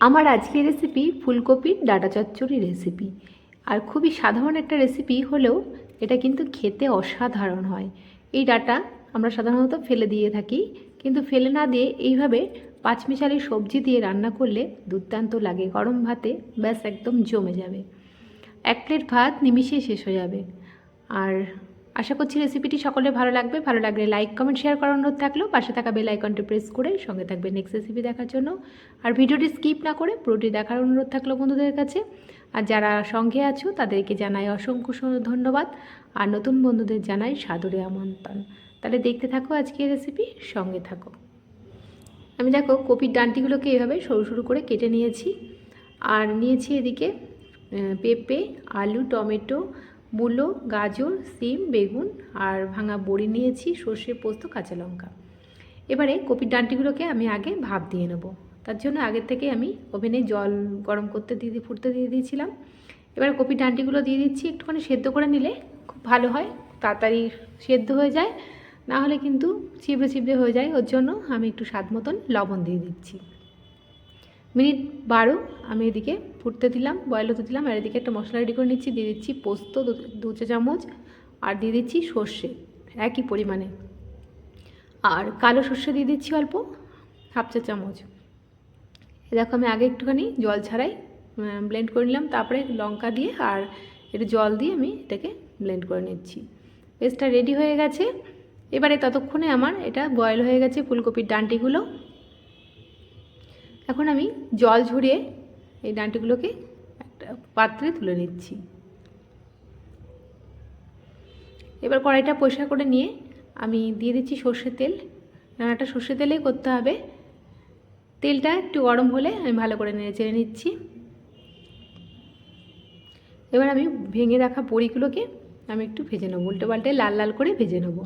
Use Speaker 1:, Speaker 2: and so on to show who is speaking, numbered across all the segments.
Speaker 1: আমার আজকের রেসিপি ফুলকপির ডাটা চচ্চড়ি রেসিপি আর খুবই সাধারণ একটা রেসিপি হলেও এটা কিন্তু খেতে অসাধারণ হয়। এই ডাটা আমরা সাধারণত ফেলে দিয়ে থাকি, কিন্তু ফেলে না দিয়ে এইভাবে পাঁচমিশালি সবজি দিয়ে রান্না করলে দুর্দান্ত লাগে। গরম ভাতে ব্যাস একদম জমে যাবে। এক প্লেট ভাত নিমিষেই শেষ হয়ে যাবে। আর আশা করছি রেসিপিটি সকলের ভালো লাগবে। ভালো লাগলে লাইক কমেন্ট শেয়ার করার অনুরোধ থাকলেও পাশে থাকা বেল আইকনটি প্রেস করে সঙ্গে থাকবে নেক্সট রেসিপি দেখার জন্য। আর ভিডিওটি স্কিপ না করে পুরোটি দেখার অনুরোধ থাকল বন্ধুদের কাছে। আর যারা সঙ্গে আছো, তাদেরকে জানাই অসংখ্য ধন্যবাদ। আর নতুন বন্ধুদের জানাই সাদরে আমন্ত্রণ। তাহলে দেখতে থাকো আজকে রেসিপি সঙ্গে থাকো। আমি দেখো কপির ডান্টিগুলোকে এভাবে সরু সরু করে কেটে নিয়েছি। আর নিয়েছি এদিকে পেঁপে, আলু, টমেটো মূলো, গাজর, সিম, বেগুন আর ভাঙা বড়ি নিয়েছি, সর্ষে পোস্ত, কাঁচা লঙ্কা। এবারে কপির ডান্টিগুলোকে আমি আগে ভাপ দিয়ে নেব। তার জন্য আগের থেকে আমি ওভেনে জল গরম করতে দিয়ে ফুটতে দিয়ে দিয়েছিলাম। এবার কপির ডান্টিগুলো দিয়ে দিচ্ছি, একটুখানি সেদ্ধ করে নিলে খুব ভালো হয়, তাড়াতাড়ি সেদ্ধ হয়ে যায়। না হলে কিন্তু চিবড়ে চিবড়ে হয়ে যায়। ওর জন্য আমি একটু স্বাদ মতন লবণ দিয়ে দিচ্ছি। মিনিট বারো, আমি এদিকে ফুটতে দিলাম বয়েল হতে দিলাম, আর এদিকে একটা মশলা রেডি করে নিচ্ছি, দিয়ে দিচ্ছি পোস্ত, দু- চা চামচ, আর দিয়ে দিচ্ছি সর্ষে, একই পরিমাণে। আর কালো সর্ষে দিয়ে দিচ্ছি অল্প, হাফ চা চামচ। দেখো, আমি আগে একটুখানি জল ছাড়াই ব্লেন্ড করে নিলাম, তারপরে লঙ্কা দিয়ে আর একটু জল দিয়ে আমি এটাকে ব্লেন্ড করে নিচ্ছি। পেস্টটা রেডি হয়ে গেছে। এবারে ততক্ষণে আমার এটা বয়েল হয়ে গেছে ফুলকপির ডান্টিগুলো। এখন আমি জল ঝরিয়ে এই ডাঁটিগুলোকে একটা পাত্রে তুলে নিচ্ছি। এবার কড়াইটা পরিষ্কার করে নিয়ে আমি দিয়ে দিচ্ছি সর্ষের তেল। রান্নাটা সর্ষের তেলেই করতে হবে। তেলটা একটু গরম হলে আমি ভালো করে নেড়ে চেড়ে নিচ্ছি। এবার আমি ভেঙে রাখা বড়িগুলোকে আমি একটু ভেজে নেব উল্টো পাল্টে লাল লাল করে ভেজে নেব।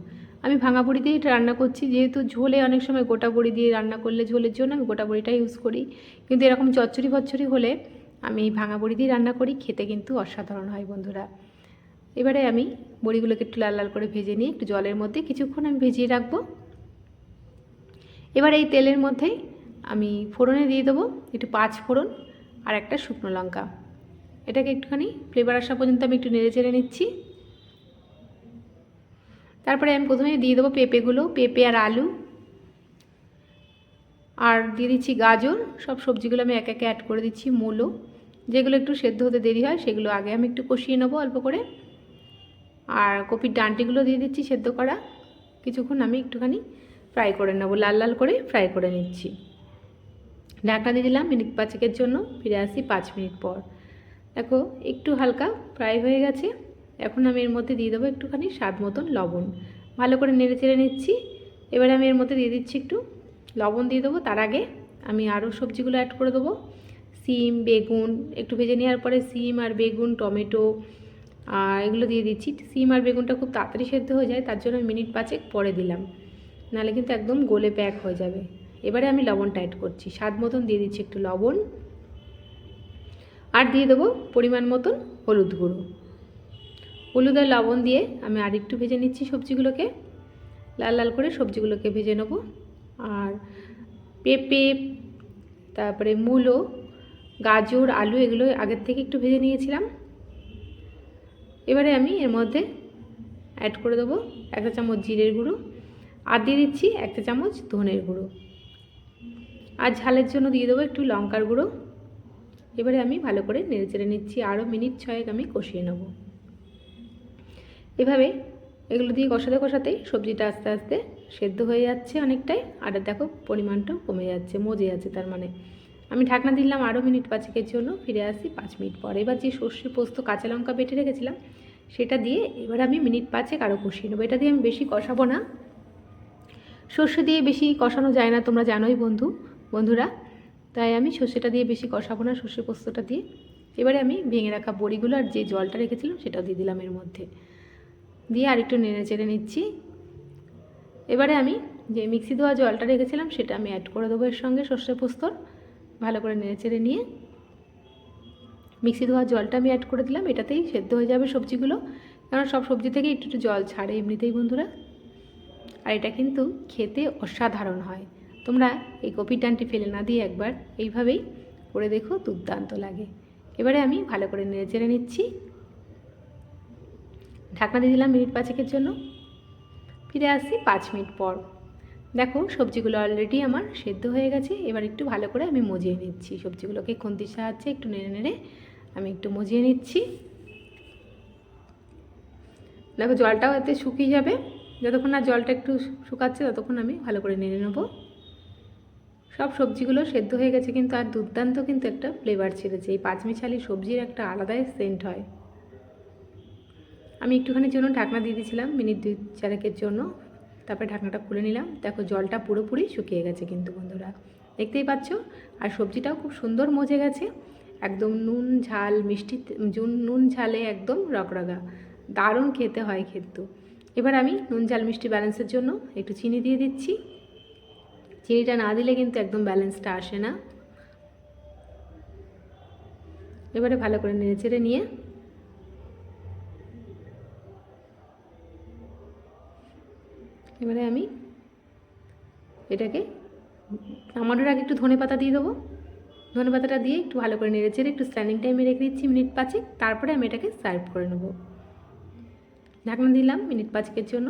Speaker 1: আমি ভাঙা বড়ি দিয়েই রান্না করছি। যেহেতু ঝোলে অনেক সময় গোটা বড়ি দিয়ে রান্না করলে ঝোলের জন্য আমি গোটা বড়িটা ইউজ করি। কিন্তু এরকম চচ্চড়ি ফচ্চড়ি হলে আমি ভাঙা বড়ি দিয়ে রান্না করি, খেতে কিন্তু অসাধারণ হয় বন্ধুরা। এবারে আমি বড়িগুলোকে একটু লাল লাল করে ভেজে নিয়ে একটু জলের মধ্যে কিছুক্ষণ আমি ভেজিয়ে রাখব। এবার এই তেলের মধ্যেই আমি ফোড়নে দিয়ে দেবো একটু পাঁচ ফোড়ন আর একটা শুকনো লঙ্কা। এটাকে একটুখানি ফ্লেভার আসা পর্যন্ত আমি একটু নেড়ে চেড়ে নিচ্ছি। তারপরে আমি প্রথমে দিয়ে দেবো পেঁপেগুলো, পেঁপে আর আলু। আর দিয়ে দিচ্ছি গাজর, সব সবজিগুলো আমি এক একে অ্যাড করে দিচ্ছি, মূলো। যেগুলো একটু সেদ্ধ হতে দেরি হয়, সেগুলো আগে আমি একটু কষিয়ে নেব অল্প করে। আর কপির ডান্টিগুলো দিয়ে দিচ্ছি সেদ্ধ করা। কিছুক্ষণ আমি একটুখানি ফ্রাই করে নেব, লাল লাল করে ফ্রাই করে নিচ্ছি। ঢাকনা দিয়ে দিলাম মিনিট পাঁচেকের জন্য, ফিরে আসি পাঁচ মিনিট পর। দেখো, একটু হালকা ফ্রাই হয়ে গেছে। এখন আমি এর মধ্যে দিয়ে দেবো একটুখানি স্বাদ মতন লবণ। ভালো করে নেড়ে চেড়ে নিচ্ছি। এবারে আমি এর মধ্যে দিয়ে দিচ্ছি একটু লবণ দিয়ে দেবো। তার আগে আমি আরও সবজিগুলো অ্যাড করে দেবো। সিম, বেগুন, একটু ভেজে নেওয়ার পরে সিম আর বেগুন, টমেটো আর এগুলো দিয়ে দিচ্ছি। সিম আর বেগুনটা খুব তাড়াতাড়ি সেদ্ধ হয়ে যায়, তার জন্য আমি মিনিট পাঁচেক পরে দিলাম। নাহলে কিন্তু একদম গোলে প্যাক হয়ে যাবে। এবারে আমি লবণটা অ্যাড করছি। স্বাদ মতন দিয়ে দিচ্ছি একটু লবণ। আর দিয়ে দেবো পরিমাণ মতন হলুদ গুঁড়ো। হলুদ আর লবণ দিয়ে আমি আর একটু ভেজে নিচ্ছি সবজিগুলোকে। লাল লাল করে সবজিগুলোকে ভেজে নেব। আর পেঁপে, তারপরে মূলো, গাজর, আলু এগুলো আগের থেকে একটু ভেজে নিয়েছিলাম। এবারে আমি এর মধ্যে অ্যাড করে দেবো একটা চামচ জিরের গুঁড়ো আর দিয়ে দিচ্ছি একটা চামচ ধনের গুঁড়ো। আর ঝালের জন্য দিয়ে দেবো একটু লঙ্কার গুঁড়ো। এবারে আমি ভালো করে নেড়ে চেড়ে নিচ্ছি। আরও মিনিট ছয়েক আমি কষিয়ে নেব। এভাবে এগুলো দিয়ে কষাতে কষাতেই সবজিটা আস্তে আস্তে সেদ্ধ হয়ে যাচ্ছে অনেকটাই। আর দেখো পরিমাণটাও কমে যাচ্ছে, মজে যাচ্ছে তার মানে। আমি ঢাকনা দিলাম আরও মিনিট পাঁচেকের জন্য, ফিরে আসি পাঁচ মিনিট পর। এবার যে সর্ষে পোস্ত কাঁচা লঙ্কা বেটে রেখেছিলাম, সেটা দিয়ে এবার আমি মিনিট পাঁচেক আরও কষিয়ে নেব। এটা দিয়ে আমি বেশি কষাবো না। সর্ষে দিয়ে বেশি কষানো যায় না, তোমরা জানোই বন্ধু, বন্ধুরা। তাই আমি সর্ষেটা দিয়ে বেশি কষাবো না সর্ষে পোস্তটা দিয়ে। এবারে আমি ভেঙে রাখা বড়িগুলো আর যে জলটা রেখেছিলাম, সেটাও দিয়ে দিলাম এর মধ্যে। দিয়ে আর একটু নেড়ে চেড়ে নিচ্ছি। এবারে আমি যে মিক্সি ধোয়া জলটা রেখেছিলাম, সেটা আমি অ্যাড করে দেবো এর সঙ্গে সর্ষে পোস্তর ভালো করে নেড়ে চেড়ে নিয়ে মিক্সি ধোয়া জলটা আমি অ্যাড করে দিলাম। এটাতেই সেদ্ধ হয়ে যাবে সবজিগুলো। কারণ সব সবজি থেকে একটু একটু জল ছাড়ে এমনিতেই বন্ধুরা। আর এটা কিন্তু খেতে অসাধারণ হয়। তোমরা এই কপির ডানটি ফেলে না দিয়ে একবার এইভাবেই করে দেখো, দুর্দান্ত লাগে। এবারে আমি ভালো করে নেড়ে চেড়ে নিচ্ছি। ঢাকনা দিয়ে দিলাম মিনিট পাঁচেকের জন্য। ফিরে আসছি পাঁচ মিনিট পর। দেখো, সবজিগুলো অলরেডি আমার সেদ্ধ হয়ে গেছে। এবার একটু ভালো করে আমি মজিয়ে নিচ্ছি। সবজিগুলোকে খুন্তির সাহায্যে একটু নেড়ে নেড়ে আমি একটু মজিয়ে নিচ্ছি। দেখো, জলটাও এতে শুকিয়ে যাবে। যতক্ষণ না জলটা একটু শুকাচ্ছে, ততক্ষণ আমি ভালো করে নেড়ে নেব। সব সবজিগুলো সেদ্ধ হয়ে গেছে, কিন্তু আর দুর্দান্ত কিন্তু একটা ফ্লেভার ছেড়েছে। এই পাঁচমিশালি সবজির একটা আলাদাই সেন্ট হয়। আমি একটুখানির জন্য ঢাকনা দিয়ে দিয়েছিলাম, মিনিট দুই চারেকের জন্য। তারপরে ঢাকনাটা খুলে নিলাম। দেখো জলটা পুরোপুরি শুকিয়ে গেছে কিন্তু বন্ধুরা। দেখতেই পাচ্ছ? আর সবজিটাও খুব সুন্দর মজে গেছে। একদম নুন ঝাল, মিষ্টি জুন, নুন ঝালে একদম রকরগা দারুণ খেতে হয় কিন্তু। এবার আমি নুন ঝাল, মিষ্টি ব্যালেন্সের জন্য একটু চিনি দিয়ে দিচ্ছি। চিনিটা না দিলে কিন্তু একদম ব্যালেন্সটা আসে না। এবারে ভালো করে নেড়ে চেড়ে নিয়ে এবারে আমি এটাকে নামানোর আগে একটু ধনে পাতা দিয়ে দেবো। ধনে পাতাটা দিয়ে একটু ভালো করে নেড়ে চেড়ে একটু স্ট্যান্ডিং টাইমে রেখে দিচ্ছি, মিনিট পাঁচেক। তারপরে আমি এটাকে সার্ভ করে নেব। ঢাকনা দিলাম মিনিট পাঁচেকের জন্য।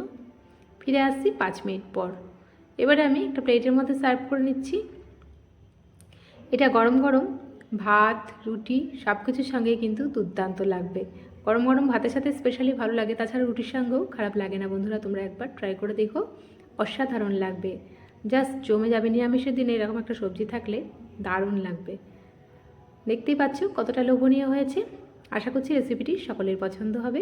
Speaker 1: ফিরে আসছি পাঁচ মিনিট পর। এবারে আমি একটা প্লেটের মধ্যে সার্ভ করে নিচ্ছি। এটা গরম গরম, ভাত, রুটি সব কিছুর সঙ্গে কিন্তু দুর্দান্ত লাগবে। গরম গরম ভাতের সাথে স্পেশালি ভালো লাগে। তাছাড়া রুটির সঙ্গেও খারাপ লাগে না বন্ধুরা, তোমরা একবার ট্রাই করে দেখো। অসাধারণ লাগবে। জাস্ট জমে যাবে নিরামিষের দিনে, এরকম একটা সবজি থাকলে দারুণ লাগবে। দেখতেই পাচ্ছ কতটা লোভনীয় হয়েছে। আশা করছি রেসিপিটি সকলের পছন্দ হবে।